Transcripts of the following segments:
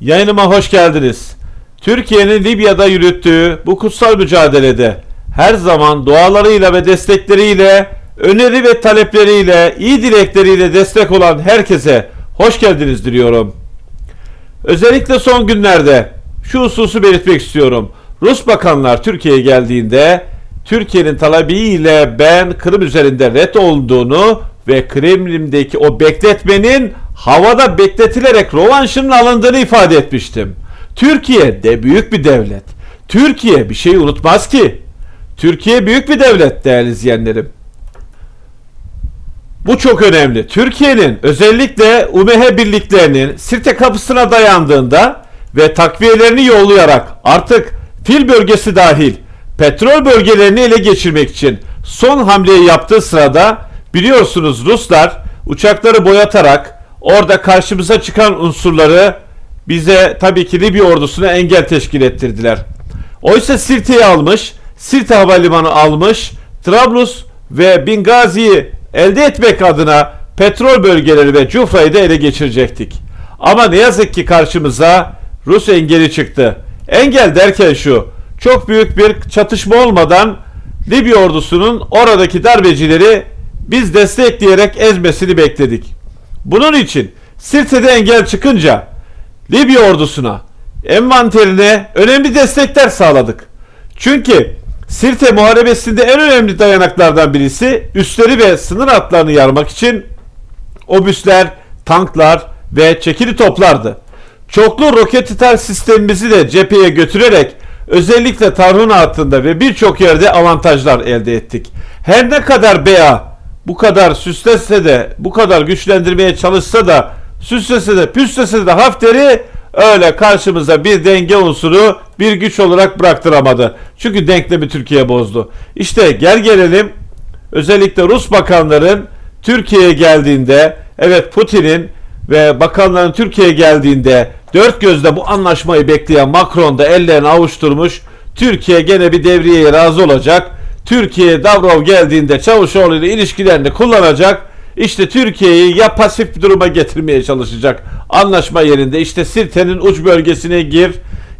Yayınıma hoş geldiniz. Türkiye'nin Libya'da yürüttüğü bu kutsal mücadelede her zaman dualarıyla ve destekleriyle, öneri ve talepleriyle, iyi dilekleriyle destek olan herkese hoş geldiniz diliyorum. Özellikle son günlerde şu hususu belirtmek istiyorum. Rus bakanlar Türkiye'ye geldiğinde Türkiye'nin talebiyle ben Kırım üzerinde red olduğunu ve Kremlin'deki o bekletmenin havada bekletilerek rovanşının alındığını ifade etmiştim. Türkiye de büyük bir devlet. Türkiye bir şey unutmaz ki. Türkiye büyük bir devlet değerli izleyenlerim. Bu çok önemli. Türkiye'nin özellikle UMH birliklerinin Sirte kapısına dayandığında ve takviyelerini yollayarak artık fil bölgesi dahil petrol bölgelerini ele geçirmek için son hamleyi yaptığı sırada biliyorsunuz Ruslar uçakları boyatarak orada karşımıza çıkan unsurları bize tabii ki Libya ordusuna engel teşkil ettirdiler. Oysa Sirte'yi almış, Sirte Havalimanı almış, Trablus ve Bingazi'yi elde etmek adına petrol bölgeleri ve Cufra'yı da ele geçirecektik. Ama ne yazık ki karşımıza Rus engeli çıktı. Engel derken şu, çok büyük bir çatışma olmadan Libya ordusunun oradaki darbecileri biz destekleyerek ezmesini bekledik. Bunun için Sirte'de engel çıkınca Libya ordusuna envanterine önemli destekler sağladık. Çünkü Sirte muharebesinde en önemli dayanaklardan birisi üsleri ve sınır hatlarını yarmak için obüsler, tanklar ve çekili toplardı. Çoklu roket ithal sistemimizi de cepheye götürerek özellikle Tarhun hattında ve birçok yerde avantajlar elde ettik. Her ne kadar BA bu kadar süslese de bu kadar güçlendirmeye çalışsa da süslese de püslese de Hafter'i öyle karşımıza bir denge unsuru bir güç olarak bıraktıramadı. Çünkü denklemi Türkiye bozdu. İşte gel gelelim özellikle Rus bakanların Türkiye'ye geldiğinde evet Putin'in ve bakanların Türkiye'ye geldiğinde dört gözle bu anlaşmayı bekleyen Macron da ellerini avuşturmuş. Türkiye gene bir devriyeye razı olacak. Türkiye Davrov geldiğinde Çavuşoğlu ile ilişkilerini kullanacak. İşte Türkiye'yi ya pasif bir duruma getirmeye çalışacak. Anlaşma yerinde işte Sirte'nin uç bölgesine gir.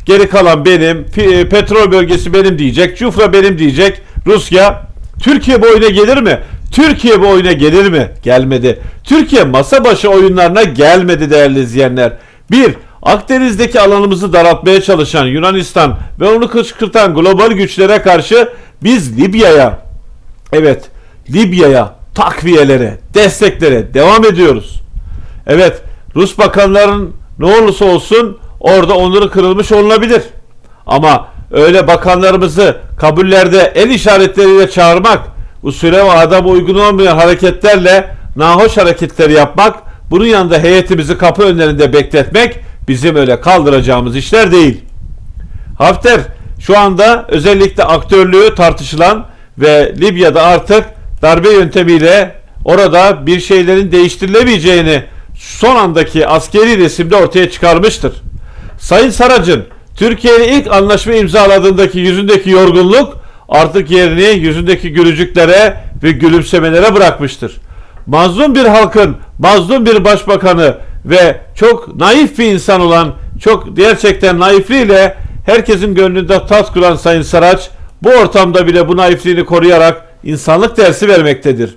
Geri kalan benim, pi- petrol bölgesi benim diyecek. Cufra benim diyecek. Rusya Türkiye bu oyuna gelir mi? Türkiye bu oyuna gelir mi? Gelmedi. Türkiye masa başı oyunlarına gelmedi değerli izleyenler. Bir, Akdeniz'deki alanımızı daraltmaya çalışan Yunanistan ve onu kışkırtan global güçlere karşı biz Libya'ya, evet Libya'ya takviyelere, desteklere devam ediyoruz. Evet, Rus bakanların ne olursa olsun orada onuru kırılmış olunabilir. Ama öyle bakanlarımızı kabullerde el işaretleriyle çağırmak, usule ve adama uygun olmayan hareketlerle nahoş hareketleri yapmak, bunun yanında heyetimizi kapı önlerinde bekletmek bizim öyle kaldıracağımız işler değil. Hafter şu anda özellikle aktörlüğü tartışılan ve Libya'da artık darbe yöntemiyle orada bir şeylerin değiştirilemeyeceğini son andaki askeri resimde ortaya çıkarmıştır. Sayın Saracın Türkiye'nin ilk anlaşma imzaladığındaki yüzündeki yorgunluk artık yerini yüzündeki gülücüklere ve gülümsemelere bırakmıştır. Mazlum bir halkın, mazlum bir başbakanı ve çok naif bir insan olan, çok gerçekten naifliğiyle herkesin gönlünde tat kuran Sayın Saraç bu ortamda bile bu naifliğini koruyarak insanlık dersi vermektedir.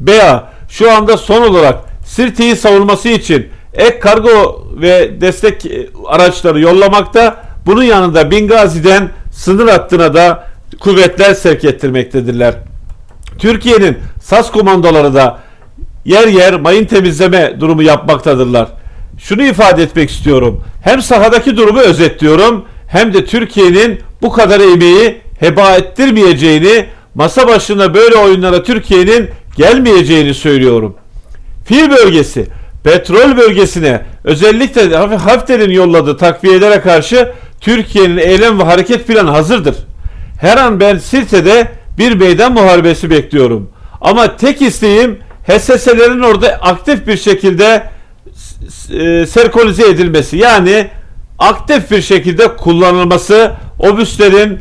BEA şu anda son olarak Sirte'yi savunması için ek kargo ve destek e, araçları yollamakta. Bunun yanında Bingazi'den sınır hattına da kuvvetler sevk ettirmektedirler. Türkiye'nin SAS komandoları da yer yer mayın temizleme durumu yapmaktadırlar. Şunu ifade etmek istiyorum. Hem sahadaki durumu özetliyorum hem de Türkiye'nin bu kadar emeği heba ettirmeyeceğini, masa başına böyle oyunlara Türkiye'nin gelmeyeceğini söylüyorum. Fil bölgesi, petrol bölgesine özellikle Hafter'in yolladığı takviyelere karşı Türkiye'nin eylem ve hareket planı hazırdır. Her an ben Sirte'de bir meydan muharebesi bekliyorum. Ama tek isteğim HSS'lerin orada aktif bir şekilde e, serkolize edilmesi. Yani aktif bir şekilde kullanılması, obüslerin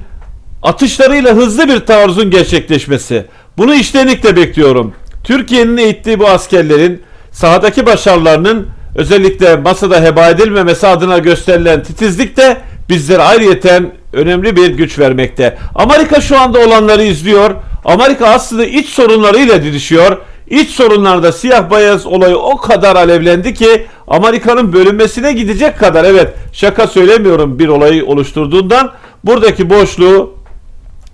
atışlarıyla hızlı bir taarruzun gerçekleşmesi. Bunu içtenlikle bekliyorum. Türkiye'nin eğittiği bu askerlerin sahadaki başarılarının özellikle masada heba edilmemesi adına gösterilen titizlik de bizlere ayrıyeten önemli bir güç vermekte. Amerika şu anda olanları izliyor. Amerika aslında iç sorunlarıyla didişiyor. İç sorunlarda siyah beyaz olayı o kadar alevlendi ki Amerika'nın bölünmesine gidecek kadar evet şaka söylemiyorum bir olayı oluşturduğundan buradaki boşluğu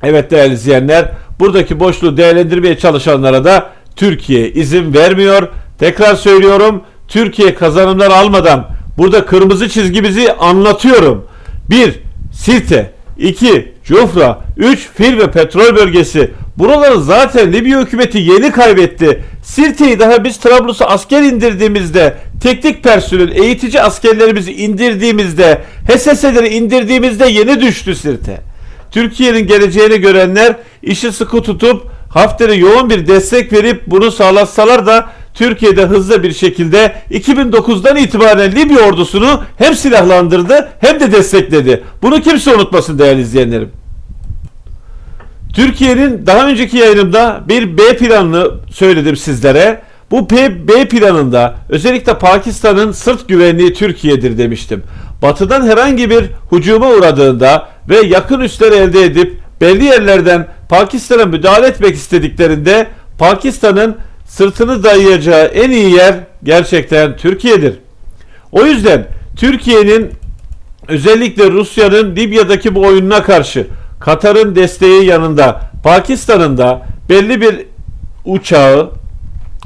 evet değerli izleyenler buradaki boşluğu değerlendirmeye çalışanlara da Türkiye izin vermiyor. Tekrar söylüyorum Türkiye kazanımlar almadan burada kırmızı çizgimizi anlatıyorum. 1. Sirte 2. Cufra 3. Fil ve petrol bölgesi Buraları zaten Libya hükümeti yeni kaybetti. Sirte'yi daha biz Trablus'a asker indirdiğimizde, teknik personel, eğitici askerlerimizi indirdiğimizde, HSS'leri indirdiğimizde yeni düştü Sirte. Türkiye'nin geleceğini görenler işi sıkı tutup Hafter'e yoğun bir destek verip bunu sağlatsalar da Türkiye'de hızlı bir şekilde 2009'dan itibaren Libya ordusunu hem silahlandırdı hem de destekledi. Bunu kimse unutmasın değerli izleyenlerim. Türkiye'nin daha önceki yayınımda bir B planını söyledim sizlere. Bu B, B planında özellikle Pakistan'ın sırt güvenliği Türkiye'dir demiştim. Batı'dan herhangi bir hücuma uğradığında ve yakın üsler elde edip belli yerlerden Pakistan'a müdahale etmek istediklerinde Pakistan'ın sırtını dayayacağı en iyi yer gerçekten Türkiye'dir. O yüzden Türkiye'nin özellikle Rusya'nın Libya'daki bu oyununa karşı Katar'ın desteği yanında Pakistan'ın da belli bir uçağı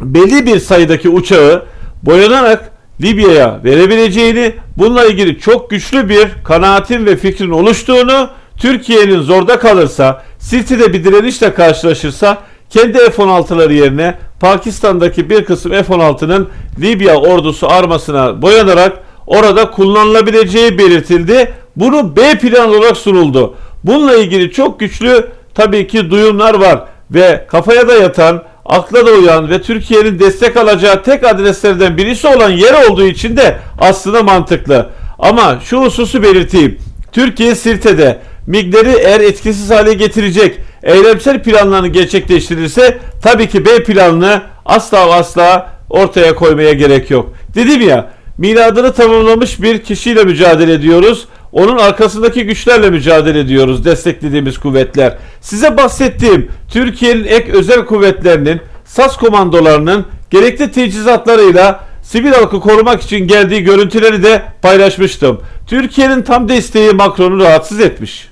belli bir sayıdaki uçağı boyanarak Libya'ya verebileceğini, bununla ilgili çok güçlü bir kanaatin ve fikrin oluştuğunu, Türkiye'nin zorda kalırsa, Sirti'de bir direnişle karşılaşırsa, kendi F-16'ları yerine Pakistan'daki bir kısım F-16'nın Libya ordusu armasına boyanarak orada kullanılabileceği belirtildi. Bunu B plan olarak sunuldu. Bununla ilgili çok güçlü tabii ki duyumlar var ve kafaya da yatan, akla da uyan ve Türkiye'nin destek alacağı tek adreslerden birisi olan yer olduğu için de aslında mantıklı. Ama şu hususu belirteyim. Türkiye Sirte'de MİG'leri eğer etkisiz hale getirecek eylemsel planlarını gerçekleştirirse tabii ki B planını asla asla ortaya koymaya gerek yok. Dedim ya miladını tamamlamış bir kişiyle mücadele ediyoruz. Onun arkasındaki güçlerle mücadele ediyoruz desteklediğimiz kuvvetler. Size bahsettiğim Türkiye'nin ek özel kuvvetlerinin SAS komandolarının gerekli teçhizatlarıyla sivil halkı korumak için geldiği görüntüleri de paylaşmıştım. Türkiye'nin tam desteği Macron'u rahatsız etmiş.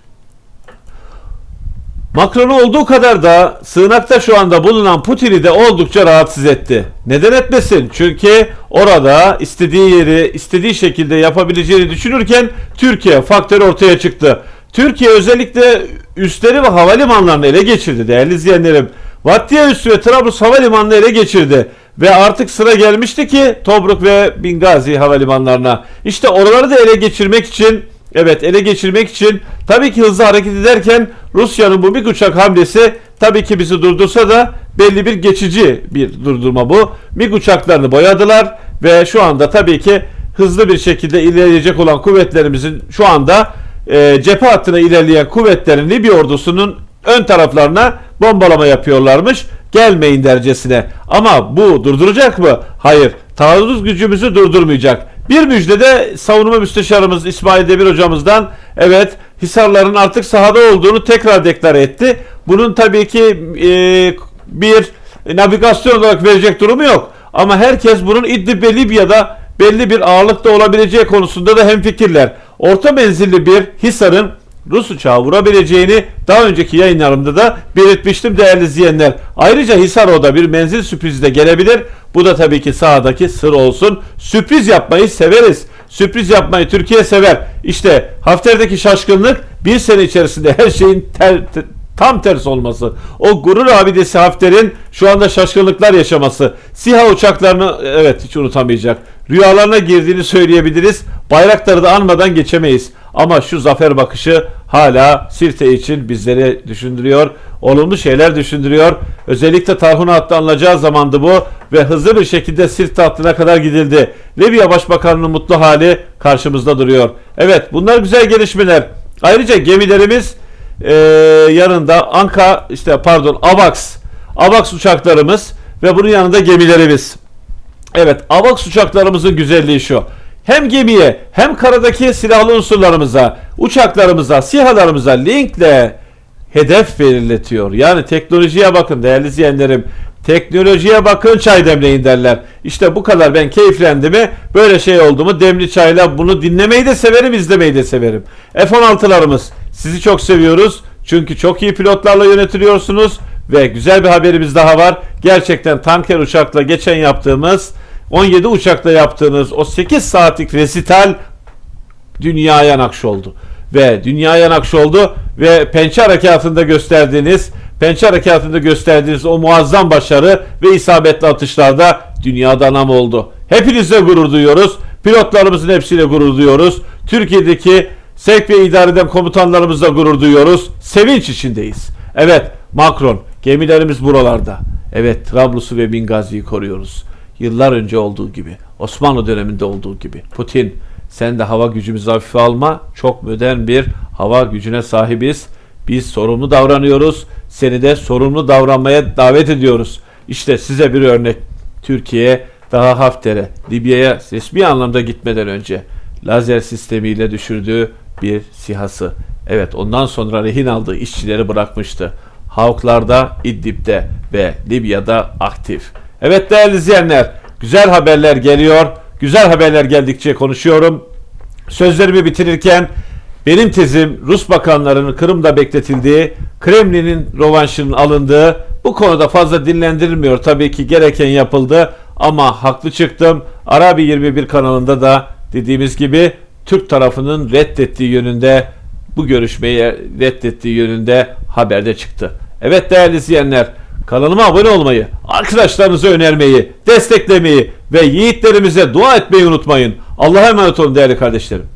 Macron'u olduğu kadar da sığınakta şu anda bulunan Putin'i de oldukça rahatsız etti. Neden etmesin? Çünkü orada istediği yeri istediği şekilde yapabileceğini düşünürken Türkiye faktörü ortaya çıktı. Türkiye özellikle üsleri ve havalimanlarını ele geçirdi değerli izleyenlerim. Vattiye üssü ve Trablus havalimanını ele geçirdi. Ve artık sıra gelmişti ki Tobruk ve Bingazi havalimanlarına. İşte oraları da ele geçirmek için Evet ele geçirmek için tabii ki hızlı hareket ederken Rusya'nın bu MiG uçak hamlesi tabii ki bizi durdursa da belli bir geçici bir durdurma bu. MiG uçaklarını boyadılar ve şu anda tabii ki hızlı bir şekilde ilerleyecek olan kuvvetlerimizin şu anda e, cephe hattına ilerleyen kuvvetlerin Libya ordusunun ön taraflarına bombalama yapıyorlarmış. Gelmeyin dercesine. Ama bu durduracak mı? Hayır. Taarruz gücümüzü durdurmayacak. Bir müjdede savunma müsteşarımız İsmail Demir hocamızdan evet Hisarların artık sahada olduğunu tekrar deklar etti. Bunun tabii ki e, bir navigasyon olarak verecek durumu yok. Ama herkes bunun İdlib ve Libya'da belli bir ağırlıkta olabileceği konusunda da hemfikirler. Orta menzilli bir Hisar'ın Rus uçağı vurabileceğini daha önceki yayınlarımda da belirtmiştim değerli izleyenler. Ayrıca Hisar bir menzil sürprizi de gelebilir. Bu da tabii ki sahadaki sır olsun. Sürpriz yapmayı severiz. Sürpriz yapmayı Türkiye sever. İşte Hafter'deki şaşkınlık bir sene içerisinde her şeyin ter, ter, tam tersi olması. O gurur abidesi Hafter'in şu anda şaşkınlıklar yaşaması. SİHA uçaklarını evet hiç unutamayacak. Rüyalarına girdiğini söyleyebiliriz. Bayrakları da anmadan geçemeyiz. Ama şu zafer bakışı hala Sirte için bizleri düşündürüyor. Olumlu şeyler düşündürüyor. Özellikle Tarhun hattı alınacağı zamandı bu ve hızlı bir şekilde Sirte hattına kadar gidildi. Libya Başbakanı'nın mutlu hali karşımızda duruyor. Evet bunlar güzel gelişmeler. Ayrıca gemilerimiz e, yanında Anka işte pardon Avax Avax uçaklarımız ve bunun yanında gemilerimiz. Evet, AVAX uçaklarımızın güzelliği şu. Hem gemiye hem karadaki silahlı unsurlarımıza, uçaklarımıza, SİHA'larımıza linkle hedef belirletiyor. Yani teknolojiye bakın değerli izleyenlerim. Teknolojiye bakın çay demleyin derler. İşte bu kadar ben keyiflendim mi böyle şey oldu mu demli çayla bunu dinlemeyi de severim izlemeyi de severim. F-16'larımız sizi çok seviyoruz. Çünkü çok iyi pilotlarla yönetiliyorsunuz ve güzel bir haberimiz daha var. Gerçekten tanker uçakla geçen yaptığımız 17 uçakla yaptığınız o 8 saatlik resital dünyaya nakş oldu. Ve dünyaya nakş oldu ve pençe harekatında gösterdiğiniz pençe harekatında gösterdiğiniz o muazzam başarı ve isabetli atışlarda dünyada nam oldu. Hepinizle gurur duyuyoruz. Pilotlarımızın hepsiyle gurur duyuyoruz. Türkiye'deki sevk ve idare eden komutanlarımızla gurur duyuyoruz. Sevinç içindeyiz. Evet Macron gemilerimiz buralarda. Evet Trablus'u ve Bingazi'yi koruyoruz. Yıllar önce olduğu gibi. Osmanlı döneminde olduğu gibi. Putin sen de hava gücümüzü hafife alma. Çok modern bir hava gücüne sahibiz. Biz sorumlu davranıyoruz. Seni de sorumlu davranmaya davet ediyoruz. İşte size bir örnek. Türkiye daha Hafter'e, Libya'ya resmi anlamda gitmeden önce lazer sistemiyle düşürdüğü bir sihası. Evet ondan sonra rehin aldığı işçileri bırakmıştı. Havklarda, İdlib'de ve Libya'da aktif. Evet değerli izleyenler, güzel haberler geliyor. Güzel haberler geldikçe konuşuyorum. Sözlerimi bitirirken benim tezim Rus bakanlarının Kırım'da bekletildiği, Kremlin'in rovanşının alındığı, bu konuda fazla dinlendirilmiyor. Tabii ki gereken yapıldı ama haklı çıktım. Arabi 21 kanalında da dediğimiz gibi Türk tarafının reddettiği yönünde bu görüşmeyi reddettiği yönünde haberde çıktı. Evet değerli izleyenler kanalıma abone olmayı, arkadaşlarınıza önermeyi, desteklemeyi ve yiğitlerimize dua etmeyi unutmayın. Allah'a emanet olun değerli kardeşlerim.